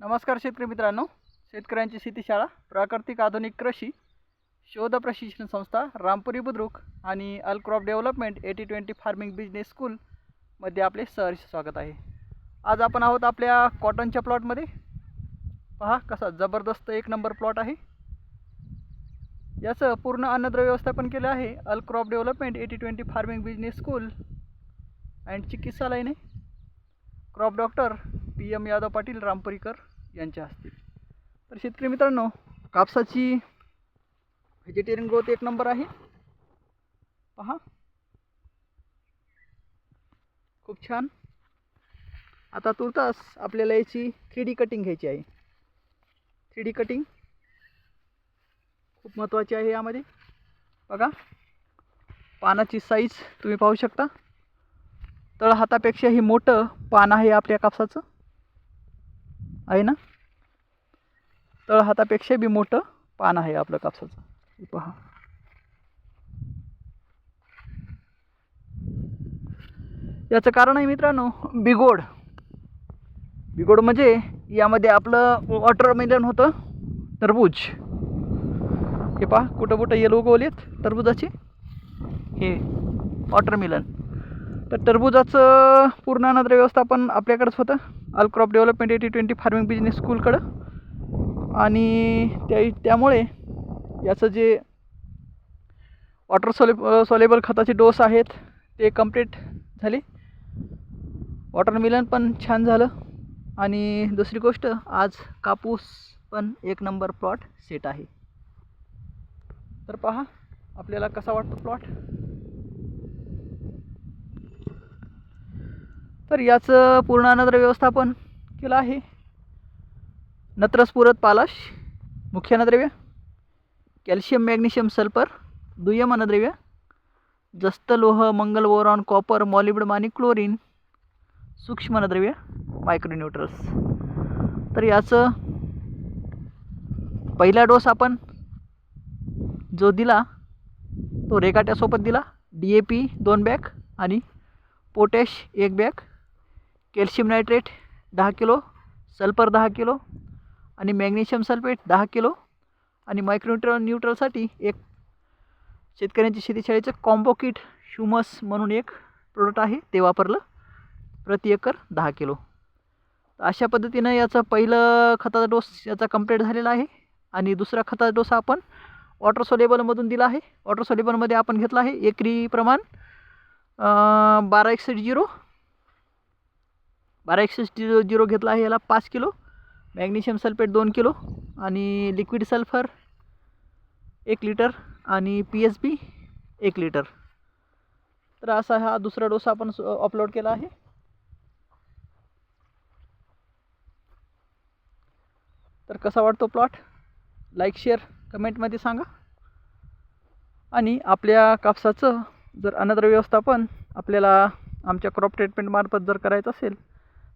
नमस्कार शेतकरी मित्रांनो. शेतकऱ्यांची शेतीशाळा प्राकृतिक आधुनिक कृषी शोध प्रशिक्षण संस्था रामपुरी बुद्रुक आणि अलक्रॉप development eighty twenty farming business स्कूलमध्ये आपले सहर्ष स्वागत आहे. आज आपण आहोत आपल्या कॉटनच्या प्लॉटमध्ये पहा कसा जबरदस्त एक नंबर प्लॉट आहे. याचं पूर्ण अन्नद्रव्य व्यवस्थापन केलं आहे अलक्रॉप development eighty twenty farming business school and चिकित्सालयने. Crop doctor P M Yadav Patil Rampurikar यांच्या हस्ते. तर शेतकरी मित्रांनो कापसाची व्हेजिटेरियन ग्रोथ एक नंबर आहे. पहा. खूप छान. आता तुर्तास आपल्याला याची थ्री डी कटिंग घ्यायची आहे. थ्री डी कटिंग खूप महत्त्वाची आहे यामध्ये. बघा. पानाची साईज तुम्ही पाहू शकता. तळहातापेक्षाही मोठं पान आहे आपल्या कापसाचं. आहे ना? तळहातापेक्षा बी मोठं पान आहे आपलं कापसाचं. पहा. याचं कारण आहे मित्रांनो बिगोड. बिगोड म्हणजे यामध्ये आपलं वॉटर मिलन होतं टरबूज हे पहा कुठं कुठं येलो आहेत टरबुजाचे हे वॉटरमेलन तर टरबुजाचं पूर्ण अनाद्र व्यवस्थापन आपल्याकडंच होतं. अल crop development eighty twenty farming business स्कूलकडं आणि त्या त्यामुळे याचं जे वॉटर सोले सोलेबल खताचे डोस आहेत ते कंप्लीट झाले. वॉटरमेलन पण छान झालं. आणि दुसरी गोष्ट आज कापूस पण एक नंबर प्लॉट सेट आहे. तर पहा आपल्याला कसा वाटतो प्लॉट तर याचं पूर्ण अनाद्र व्यवस्थापन केलं आहे. नत्रस्फुरत पालाश मुख्य अन्नद्रव्य कॅल्शियम मॅग्नेशियम सल्फर दुय्यम अन्नद्रव्य जस्त लोह मंगल बोरॉन कॉपर मॉलिब्डम आणि क्लोरीन सूक्ष्म अन्नद्रव्य मायक्रोन्यूट्रल्स तर याचं पहिला डोस आपण जो दिला तो रेगाट्यासोबत दिला डी ए पी दोन बॅग आणि पोटॅश एक बॅग. कॅल्शियम नायट्रेट दहा किलो सल्फर दहा किलो आणि मॅग्नेशियम सल्फेट दहा किलो आणि मायक्रोन्यूट्रल न्यूट्रलसाठी एक शेतकऱ्यांची शेतीशाळेचं कॉम्बो किट ह्युमस म्हणून एक प्रोडक्ट आहे. ते वापरलं. प्रति एकर दहा किलो. तर अशा पद्धतीनं याचं पहिलं खताचा डोस याचा कंप्लीट झालेला आहे. आणि दुसरा खताचा डोस आपण वॉटर सोलेबलमधून दिला आहे. वॉटर सोलेबलमध्ये आपण घेतला आहे एकरी प्रमाण बारा एकसष्ट झिरो बारा एकसष्ट झिरो झिरो घेतला आहे याला पाच किलो. मॅग्नेशियम सल्फेट दोन किलो आणि लिक्विड सल्फर एक लिटर आणि पी एस बी एक लिटर. तर असा हा दुसरा डोस आपण अपलोड केला आहे. तर कसा वाटतो प्लॉट लाईक शेअर कमेंटमध्ये सांगा. आणि आपल्या कापसाचं जर अनाद्र व्यवस्थापन आपल्याला आमच्या क्रॉप ट्रीटमेंटमार्फत जर करायचं असेल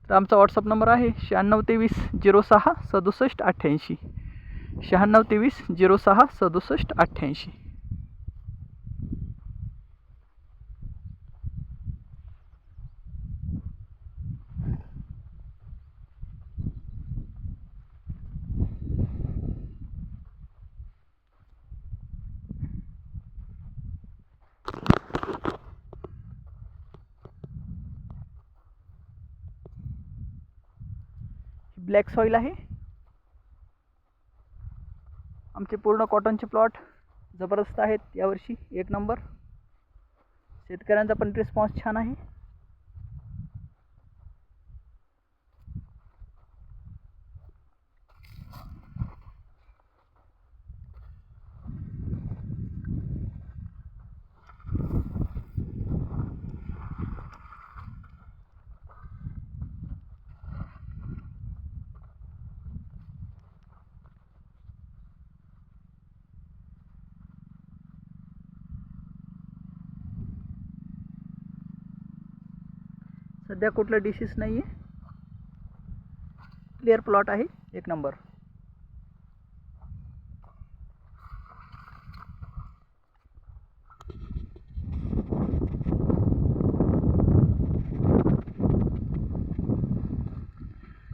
तर आमचा व्हॉट्सअप नंबर आहे शहाण्णव तेवीस झिरो सहा सदुसष्ट अठ्ठ्याऐंशी. शहाण्णव तेवीस झिरो सहा सदुसष्ट अठ्ठ्याऐंशी. ब्लॅक सॉईल आहे. आमचे पूर्ण कॉटनचे प्लॉट जबरदस्त आहेत यावर्षी. एक नंबर. शेतकऱ्यांचा पण रिस्पॉन्स छान आहे. सध्या कुठला डिसीस नाही आहे क्लिअर प्लॉट आहे. एक नंबर.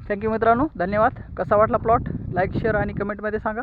थँक्यू मित्रांनो. धन्यवाद. कसा वाटला प्लॉट लाईक शेअर आणि कमेंटमध्ये सांगा.